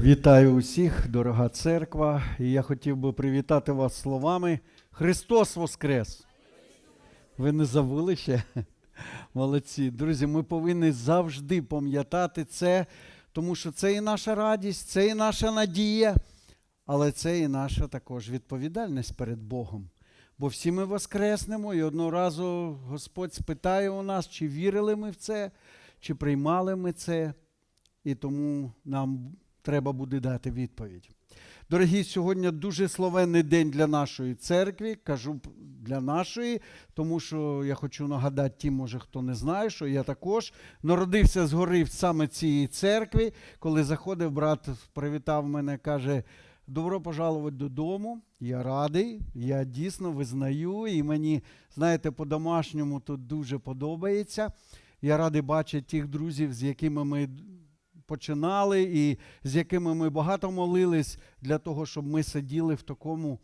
Вітаю усіх, дорога церква. І я хотів би привітати вас словами Христос Воскрес! Ви не забули ще? Молодці. Друзі, ми повинні завжди пам'ятати це, тому що це і наша радість, це і наша надія, але це і наша також відповідальність перед Богом. Бо всі ми воскреснемо, і одного разу Господь спитає у нас, чи вірили ми в це, чи приймали ми це. І тому нам треба буде дати відповідь. Дорогі, сьогодні дуже словенний день для нашої церкви. Кажу для нашої, тому що я хочу нагадати тим, може, хто не знає, що я також народився згори в саме цієї церкви. Коли заходив, брат привітав мене, каже. Добро пожаловать додому. Я радий, я дійсно визнаю, і мені, знаєте, по-домашньому тут дуже подобається. Я радий бачити тих друзів, з якими ми починали, і з якими ми багато молились для того, щоб ми сиділи в такому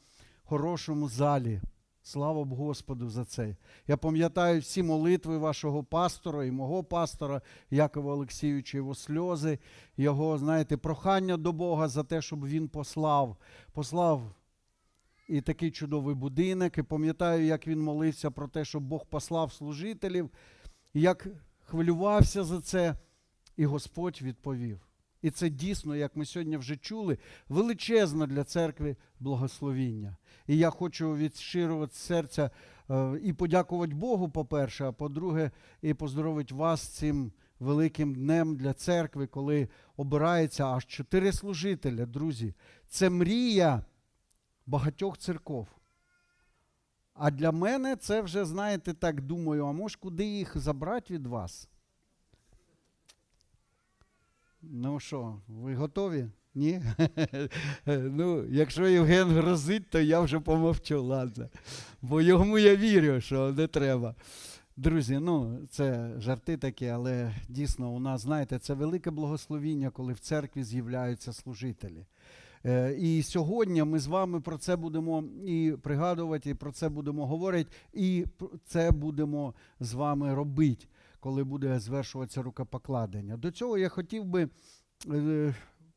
хорошому залі. Слава б Господу за це. Я пам'ятаю всі молитви вашого пастора і мого пастора Якова Олексійовича, його сльози, його, знаєте, прохання до Бога за те, щоб він послав, послав і такий чудовий будинок. І пам'ятаю, як він молився про те, щоб Бог послав служителів, як хвилювався за це, і Господь відповів. І це дійсно, як ми сьогодні вже чули, величезне для церкви благословіння. І я хочу від щирого серця е, і подякувати Богу, по-перше, а по-друге, і поздоровити вас цим великим днем для церкви, коли обирається аж чотири служителя, друзі. Це мрія багатьох церков. А для мене це вже, знаєте, так думаю, а може куди їх забрати від вас? Ну що, ви готові? Ні? ну, якщо Євген грозить, то я вже помовчу, ладно. Бо йому я вірю, що не треба. Друзі, ну це жарти такі, але дійсно у нас, знаєте, це велике благословіння, коли в церкві з'являються служителі. Е, і сьогодні ми з вами про це будемо і пригадувати, і про це будемо говорити, і це будемо з вами робити, коли буде звершуватися рукопокладення. До цього я хотів би е,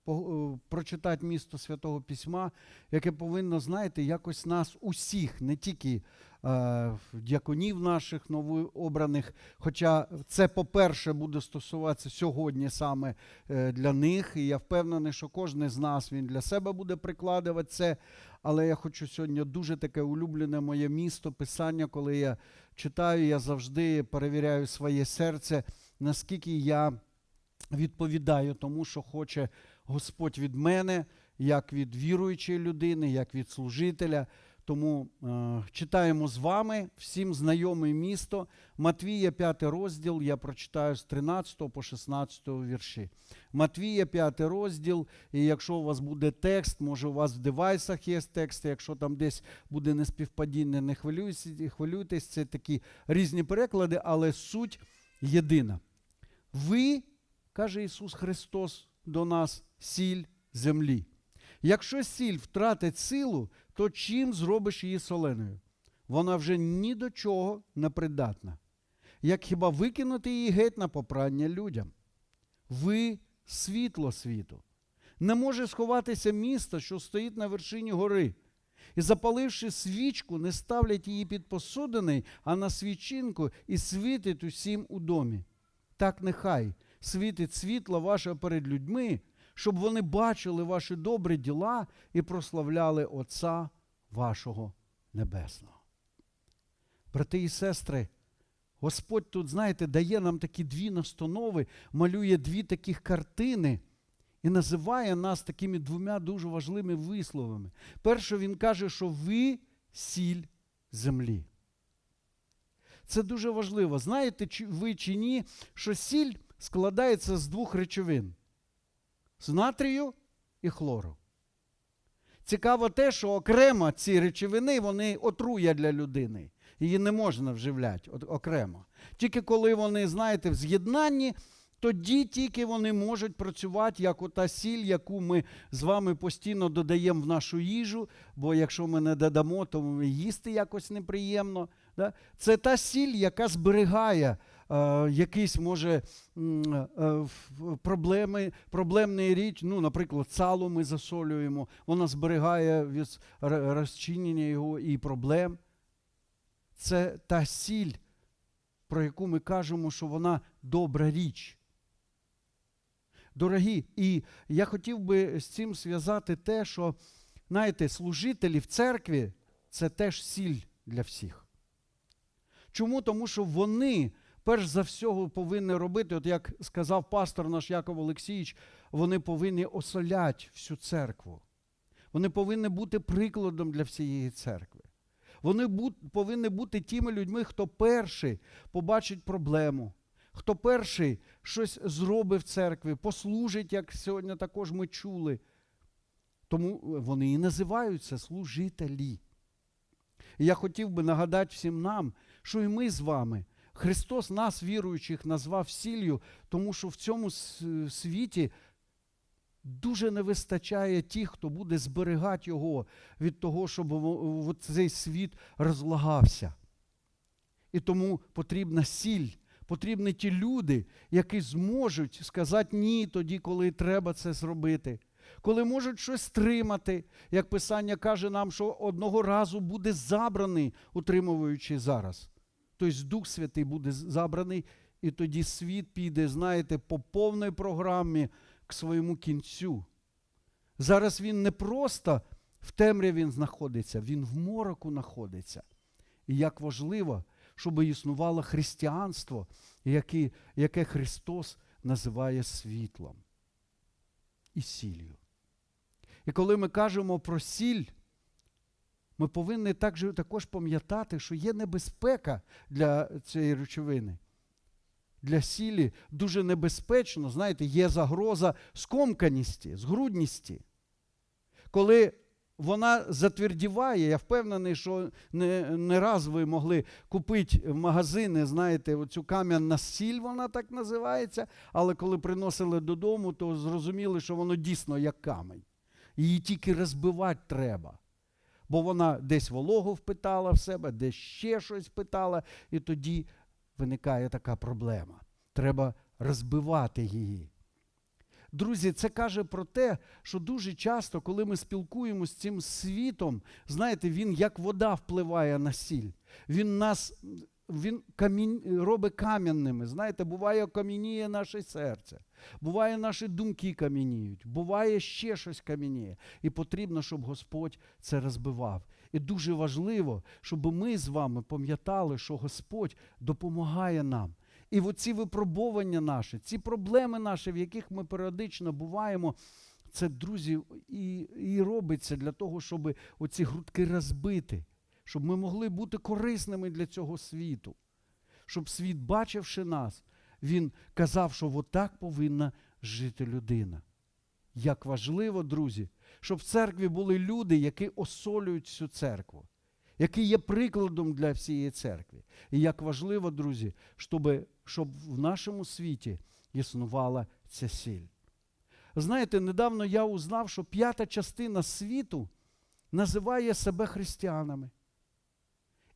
е, прочитати місто Святого Письма, яке повинно, знаєте, якось нас усіх, не тільки е, дяконів наших новообраних, хоча це, по-перше, буде стосуватися сьогодні саме е, для них, і я впевнений, що кожен з нас він для себе буде прикладувати це. Але я хочу сьогодні дуже таке улюблене моє місто, писання, коли я читаю, я завжди перевіряю своє серце, наскільки я відповідаю тому, що хоче Господь від мене, як від віруючої людини, як від служителя. Тому е, читаємо з вами всім знайоме місто. Матвія, 5 розділ, я прочитаю з 13 по 16 вірші. Матвія, 5 розділ, і якщо у вас буде текст, може у вас в девайсах є текст, якщо там десь буде неспівпадіння, не хвилюйтесь, це такі різні переклади, але суть єдина. Ви, каже Ісус Христос до нас, сіль землі. Якщо сіль втратить силу, то чим зробиш її соленою? Вона вже ні до чого не придатна. Як хіба викинути її геть на попрання людям? Ви світло світу. Не може сховатися місто, що стоїть на вершині гори. І запаливши свічку, не ставлять її під посудини, а на свічинку і світить усім у домі. Так нехай світить світло ваше перед людьми, щоб вони бачили ваші добрі діла і прославляли Отця вашого Небесного. Брати і сестри, Господь тут, знаєте, дає нам такі дві настанови, малює дві таких картини і називає нас такими двома дуже важливими висловами. Перше, він каже, що ви сіль землі. Це дуже важливо. Знаєте ви чи ні, що сіль складається з двох речовин: з натрію і хлору. Цікаво те, що окремо ці речовини вони отруя для людини. Її не можна вживляти окремо. Тільки коли вони, знаєте, в з'єднанні, тоді тільки вони можуть працювати як ота сіль, яку ми з вами постійно додаємо в нашу їжу, бо якщо ми не додамо, то їсти якось неприємно. Це та сіль, яка зберігає е, якийсь може е, проблеми, проблемний річ, ну, наприклад, сало ми засолюємо, вона зберігає від розчинення його і проблем. Це та сіль, про яку ми кажемо, що вона добра річ. Дорогі, і я хотів би з цим зв'язати те, що, знаєте, служителі в церкві це теж сіль для всіх. Чому? Тому що вони, перш за всього, повинні робити, от як сказав пастор наш Яков Олексійович, вони повинні осоляти всю церкву. Вони повинні бути прикладом для всієї церкви. Вони повинні бути тими людьми, хто перший побачить проблему, хто перший щось зробить в церкві, послужить, як сьогодні також ми чули. Тому вони і називаються служителі. І я хотів би нагадати всім нам, що і ми з вами, Христос нас, віруючих, назвав сіллю, тому що в цьому світі дуже не вистачає тих, хто буде зберігати його від того, щоб цей світ розлагався. І тому потрібна сіль, потрібні ті люди, які зможуть сказати ні тоді, коли треба це зробити. Коли можуть щось стримати, як Писання каже нам, що одного разу буде забраний, утримуючи зараз. Тобто Дух Святий буде забраний, і тоді світ піде, знаєте, по повній програмі к своєму кінцю. Зараз він не просто в темряві знаходиться, він в мороку знаходиться. І як важливо, щоб існувало християнство, яке, яке Христос називає світлом і сіллю. І коли ми кажемо про сіль, ми повинні також, також пам'ятати, що є небезпека для цієї речовини. Для сілі дуже небезпечно, знаєте, є загроза скомканості, згрудності. Коли вона затвердіває, я впевнений, що не, не раз ви могли купити в магазини, знаєте, оцю кам'яна сіль, вона так називається, але коли приносили додому, то зрозуміли, що воно дійсно як камінь. Її тільки розбивати треба. Бо вона десь вологу впитала в себе, десь ще щось впитала, і тоді виникає така проблема. Треба розбивати її. Друзі, це каже про те, що дуже часто, коли ми спілкуємося з цим світом, знаєте, він як вода впливає на сіль. Він нас він камінь, робить кам'яними. Знаєте, буває, кам'яніє наше серце, буває, наші думки кам'яніють, буває ще щось кам'яніє. І потрібно, щоб Господь це розбивав. І дуже важливо, щоб ми з вами пам'ятали, що Господь допомагає нам. І оці випробування наші, ці проблеми наші, в яких ми періодично буваємо, це, друзі, і, і робиться для того, щоб оці грудки розбити, щоб ми могли бути корисними для цього світу. Щоб світ, бачивши нас, він казав, що отак повинна жити людина. Як важливо, друзі, щоб в церкві були люди, які осолюють цю церкву, які є прикладом для всієї церкви. І як важливо, друзі, щоб, щоб в нашому світі існувала ця сіль. Знаєте, недавно я узнав, що п'ята частина світу називає себе християнами.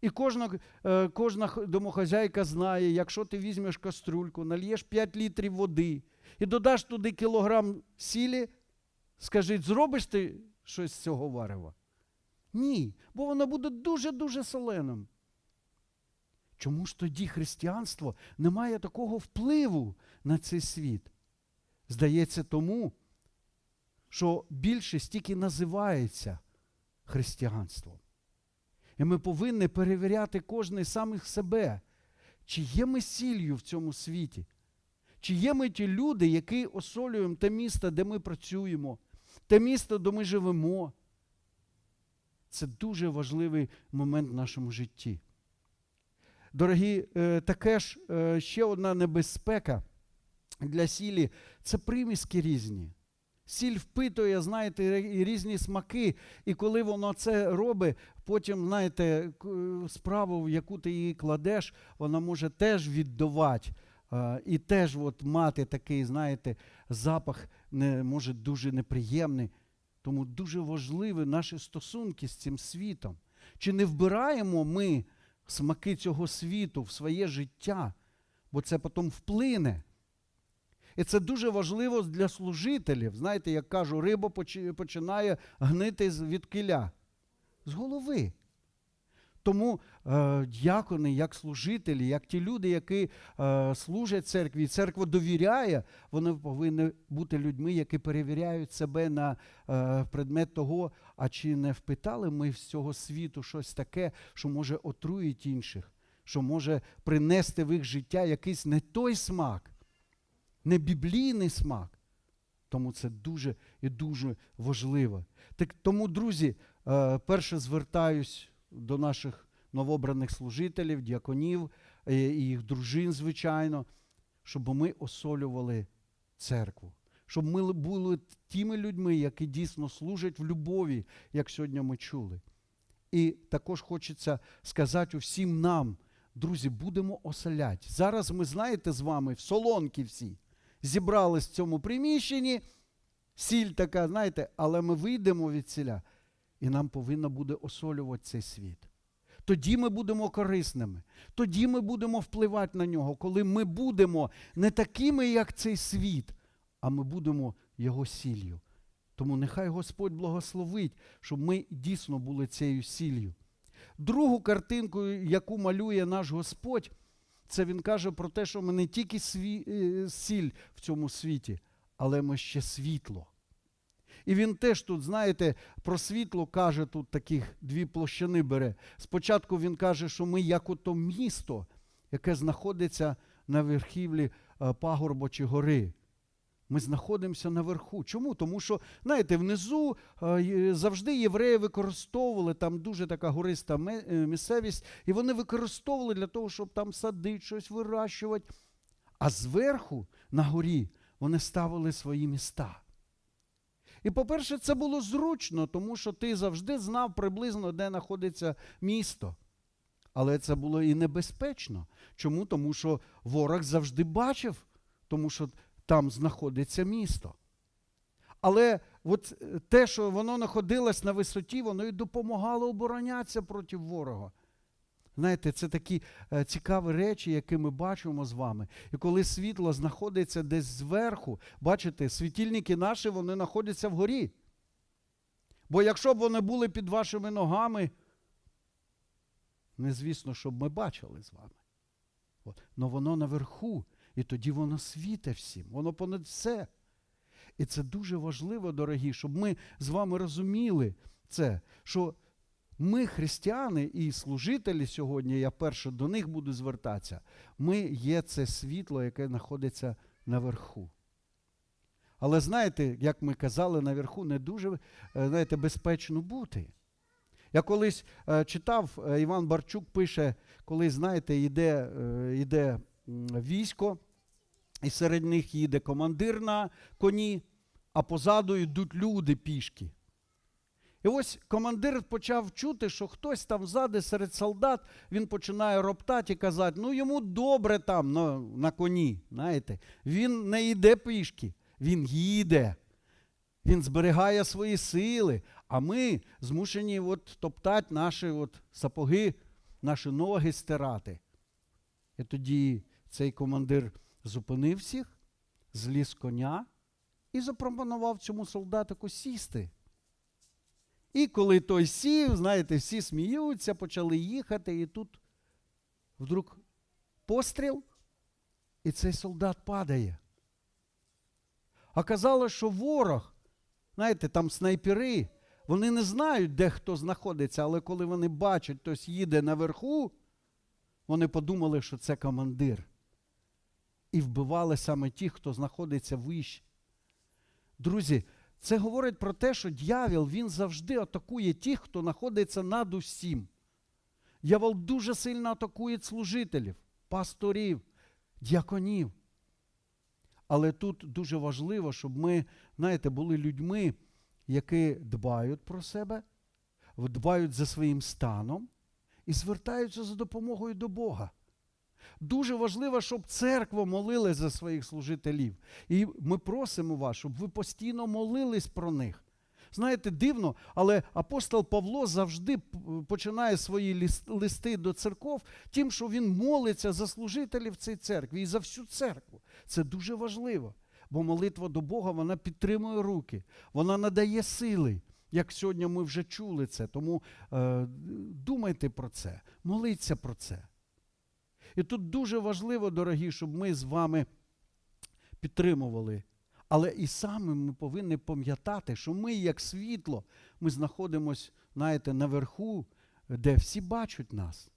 І кожна, е, кожна домохозяйка знає, якщо ти візьмеш каструльку, нальєш 5 літрів води і додаш туди кілограм сілі, скажіть, зробиш ти щось з цього варева? Ні, бо воно буде дуже-дуже соленим. Чому ж тоді християнство не має такого впливу на цей світ? Здається, тому, що більшість тільки називається християнством. І ми повинні перевіряти кожний самих себе, чи є ми сіллю в цьому світі, чи є ми ті люди, які осолюємо те місто, де ми працюємо, те місто, де ми живемо. Це дуже важливий момент в нашому житті. Дорогі, е, таке ж е, ще одна небезпека для сілі це приміски різні. Сіль впитує, знаєте, і різні смаки, і коли воно це робить, потім, знаєте, справу, в яку ти її кладеш, вона може теж віддавати. І теж от мати такий, знаєте, запах не, може дуже неприємний. Тому дуже важливі наші стосунки з цим світом. Чи не вбираємо ми смаки цього світу в своє життя? бо це потім вплине. І це дуже важливо для служителів. Знаєте, як кажу, риба починає гнити від киля, з голови. Тому е, дякони, як служителі, як ті люди, які е, служать церкві, і церква довіряє, вони повинні бути людьми, які перевіряють себе на е, предмет того, а чи не впитали ми з цього світу щось таке, що може отруїть інших, що може принести в їх життя якийсь не той смак, не біблійний смак. Тому це дуже і дуже важливо. Так тому, друзі, е, перше звертаюсь до наших новобраних служителів, діаконів е, і їх дружин, звичайно, щоб ми осолювали церкву, щоб ми були тими людьми, які дійсно служать в любові, як сьогодні ми чули. І також хочеться сказати усім нам, друзі, будемо оселяти. Зараз ми, знаєте, з вами в солонки всі зібрались в цьому приміщенні, сіль така, знаєте, але ми вийдемо від ціля, і нам повинно буде осолювати цей світ. Тоді ми будемо корисними, тоді ми будемо впливати на нього, коли ми будемо не такими, як цей світ, а ми будемо його сіллю. Тому нехай Господь благословить, щоб ми дійсно були цією сіллю. Другу картинку, яку малює наш Господь, це він каже про те, що ми не тільки сві, е, сіль в цьому світі, але ми ще світло. І він теж тут, знаєте, про світло каже, тут таких дві площини бере. Спочатку він каже, що ми як ото місто, яке знаходиться на верхівлі е, пагорба чи гори. Ми знаходимося наверху. Чому? Тому що, знаєте, внизу е, завжди євреї використовували там дуже така гориста е, місцевість, і вони використовували для того, щоб там садити щось, вирощувати. А зверху, на горі, вони ставили свої міста. І, по-перше, це було зручно, тому що ти завжди знав приблизно, де знаходиться місто. Але це було і небезпечно. Чому? Тому що ворог завжди бачив, тому що там знаходиться місто. Але от е, те, що воно знаходилось на висоті, воно і допомагало оборонятися проти ворога. Знаєте, це такі е, цікаві речі, які ми бачимо з вами. І коли світло знаходиться десь зверху, бачите, світильники наші вони знаходяться вгорі. Бо якщо б вони були під вашими ногами, не звісно, щоб ми бачили з вами. Но воно наверху, і тоді воно світе всім, воно понад все. І це дуже важливо, дорогі, щоб ми з вами розуміли це, що ми, християни і служителі сьогодні, я перше до них буду звертатися, ми є це світло, яке знаходиться наверху. Але знаєте, як ми казали, наверху не дуже е, знаєте, безпечно бути. Я колись е, читав, е, Іван Барчук пише, коли, знаєте, йде, йде військо, і серед них їде командир на коні, а позаду йдуть люди пішки. І ось командир почав чути, що хтось там ззади серед солдат, він починає роптати і казати, ну йому добре там на, на коні. знаєте. Він не йде пішки, він їде. Він зберігає свої сили, а ми змушені от топтати наші от сапоги, наші ноги стирати. І тоді цей командир зупинив всіх, зліз коня і запропонував цьому солдатику сісти. І коли той сів, знаєте, всі сміються, почали їхати, і тут вдруг постріл, і цей солдат падає. А казалось, що ворог, знаєте, там снайпери, вони не знають, де хто знаходиться, але коли вони бачать, хтось їде наверху, вони подумали, що це командир. І вбивали саме ті, хто знаходиться вище. Друзі, це говорить про те, що дьявол він завжди атакує тих, хто знаходиться над усім. Дьявол дуже сильно атакує служителів, пасторів, діаконів. Але тут дуже важливо, щоб ми, знаєте, були людьми, які дбають про себе, дбають за своїм станом і звертаються за допомогою до Бога. Дуже важливо, щоб церква молилась за своїх служителів. І ми просимо вас, щоб ви постійно молились про них. Знаєте, дивно, але апостол Павло завжди починає свої листи до церков тим, що він молиться за служителів цієї церкви і за всю церкву. Це дуже важливо. Бо молитва до Бога вона підтримує руки, вона надає сили. Як сьогодні ми вже чули це. Тому е, думайте про це, моліться про це. І тут дуже важливо, дорогі, щоб ми з вами підтримували. Але і саме ми повинні пам'ятати, що ми, як світло, ми знаходимося, знаєте, наверху, де всі бачать нас.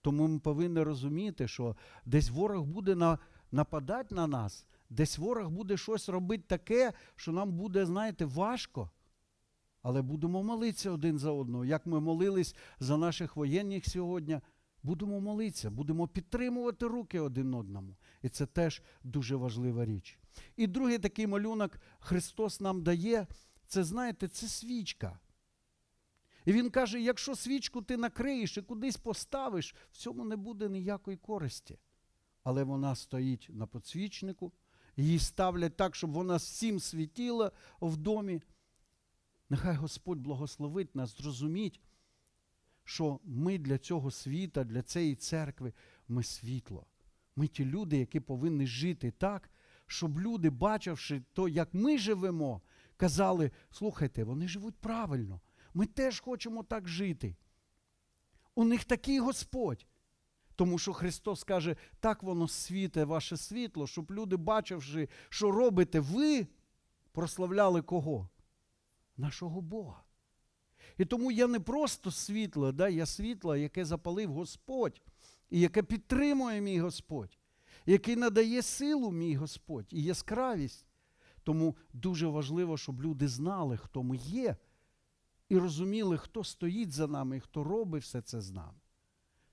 Тому ми повинні розуміти, що десь ворог буде на, нападати на нас, десь ворог буде щось робити таке, що нам буде, знаєте, важко. Але будемо молитися один за одного. Як ми молились за наших воєнних сьогодні, будемо молитися, будемо підтримувати руки один одному. І це теж дуже важлива річ. І другий такий малюнок Христос нам дає, це, знаєте, це свічка. І Він каже: якщо свічку ти накриєш і кудись поставиш, в цьому не буде ніякої користі. Але вона стоїть на подсвічнику, її ставлять так, щоб вона всім світіла в домі. Нехай Господь благословить нас зрозуміть, що ми для цього світа, для цієї церкви, ми світло. Ми ті люди, які повинні жити так, щоб люди, бачивши то, як ми живемо, казали: слухайте, вони живуть правильно. Ми теж хочемо так жити. У них такий Господь. Тому що Христос каже, так воно світе ваше світло, щоб люди, бачивши, що робите ви, прославляли кого? Нашого Бога. І тому я не просто світло, да, я світло, яке запалив Господь, і яке підтримує мій Господь, який надає силу мій Господь і яскравість. Тому дуже важливо, щоб люди знали, хто ми є, і розуміли, хто стоїть за нами і хто робить все це з нами.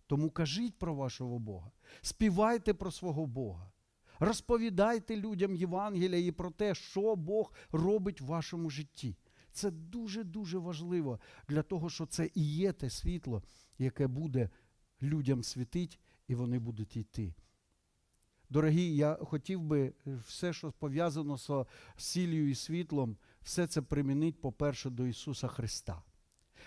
Тому кажіть про вашого Бога, співайте про свого Бога, розповідайте людям Євангелія і про те, що Бог робить в вашому житті. Це дуже-дуже важливо для того, що це і є те світло, яке буде людям світить, і вони будуть йти. Дорогі, я хотів би все, що пов'язано з сіллю і світлом, все це примінити, по-перше, до Ісуса Христа.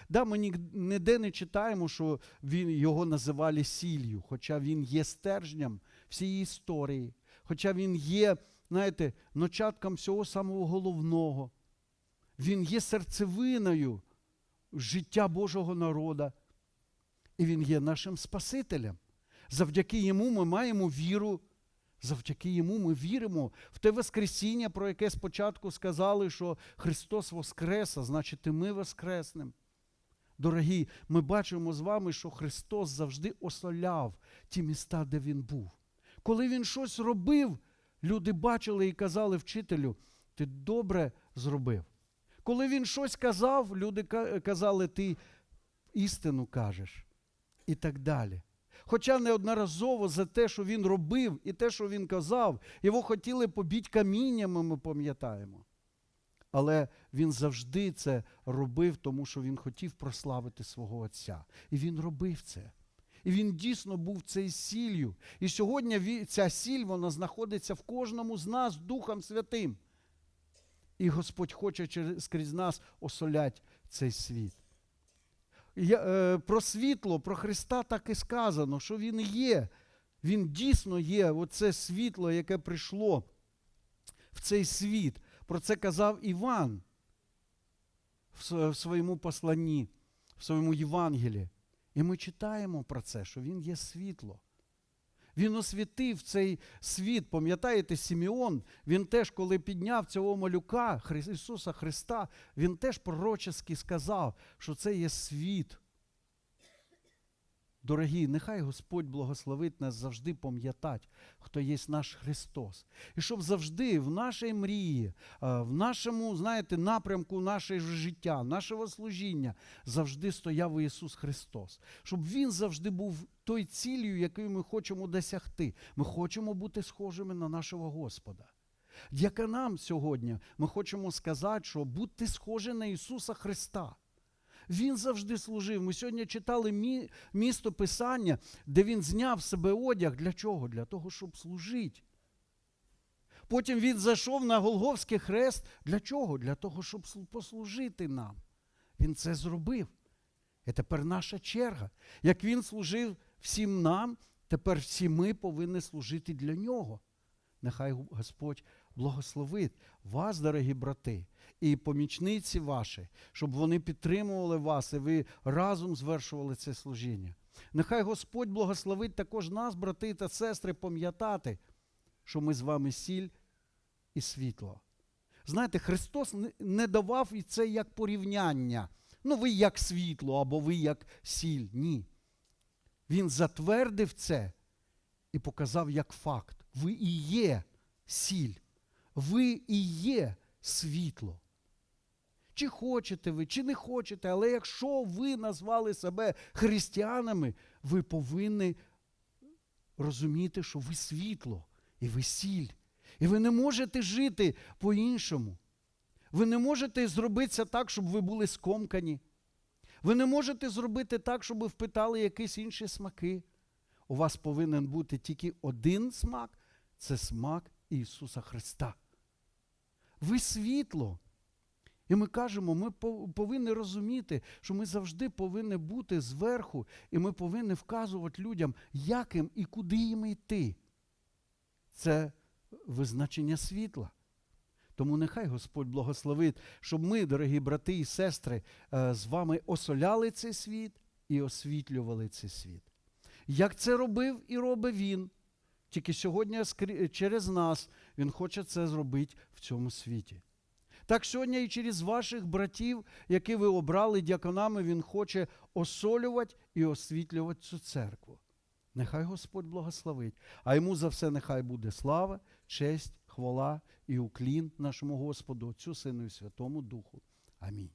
Да, ми ніде не читаємо, що він, його називали сіллю, хоча він є стержнем всієї історії, хоча він є, знаєте, ночатком всього самого головного. Він є серцевиною життя Божого народа. І Він є нашим Спасителем. Завдяки йому ми маємо віру. Завдяки йому ми віримо в те Воскресіння, про яке спочатку сказали, що Христос Воскрес, а значить, і ми Воскреснем. Дорогі, ми бачимо з вами, що Христос завжди осоляв ті міста, де Він був. Коли Він щось робив, люди бачили і казали вчителю, ти добре зробив. Коли він щось казав, люди ка- казали, ти істину кажеш. І так далі. Хоча неодноразово за те, що він робив, і те, що він казав, його хотіли побити каміннями, ми пам'ятаємо. Але він завжди це робив, тому що він хотів прославити свого Отця. І він робив це. І він дійсно був цією сіллю. І сьогодні ця сіль вона знаходиться в кожному з нас Духом Святим. І Господь хоче через, скрізь нас осолять цей світ. Я, е, про світло, про Христа так і сказано, що Він є. Він дійсно є, оце світло, яке прийшло в цей світ. Про це казав Іван в своєму посланні, в своєму Євангелії. І ми читаємо про це, що Він є світло. Він освітив цей світ. Пам'ятаєте, Сімеон, він теж, коли підняв цього малюка Ісуса Христа, він теж пророчески сказав, що це є світ. Дорогі, нехай Господь благословить нас завжди пам'ятати, хто є наш Христос. І щоб завжди в нашій мрії, е, в нашому, знаєте, напрямку нашого життя, нашого служіння завжди стояв Ісус Христос. Щоб Він завжди був той цілею, якою ми хочемо досягти. Ми хочемо бути схожими на нашого Господа. Яка нам сьогодні ми хочемо сказати, що будьте схожі на Ісуса Христа. Він завжди служив. Ми сьогодні читали мі- місто Писання, де він зняв себе одяг. Для чого? Для того, щоб служити. Потім він зайшов на Голговський хрест. Для чого? Для того, щоб послужити нам. Він це зробив. І тепер наша черга. Як він служив всім нам, тепер всі ми повинні служити для нього. Нехай Господь благословить вас, дорогі брати, і помічниці ваші, щоб вони підтримували вас, і ви разом звершували це служіння. Нехай Господь благословить також нас, брати та сестри, пам'ятати, що ми з вами сіль і світло. Знаєте, Христос не- давав і це як порівняння. Ну, ви як світло, або ви як сіль. Ні. Він затвердив це і показав як факт. Ви і є сіль, ви і є світло. Чи хочете ви, чи не хочете, але якщо ви назвали себе християнами, ви повинні розуміти, що ви світло і ви сіль. І ви не можете жити по-іншому. Ви не можете зробити так, щоб ви були скомкані. Ви не можете зробити так, щоб ви впитали якісь інші смаки. У вас повинен бути тільки один смак це смак Ісуса Христа. Ви світло. І ми кажемо, ми повинні розуміти, що ми завжди повинні бути зверху, і ми повинні вказувати людям, як їм і куди їм йти. Це визначення світла. Тому нехай Господь благословить, щоб ми, дорогі брати і сестри, е, з вами осоляли цей світ і освітлювали цей світ. Як це робив і робить Він. Тільки сьогодні через нас Він хоче це зробити в цьому світі. Так сьогодні і через ваших братів, які ви обрали дяконами, Він хоче осолювати і освітлювати цю церкву. Нехай Господь благословить. А йому за все нехай буде слава, честь, хвала і уклін нашому Господу, Отцю, Сину і Святому Духу. Амінь.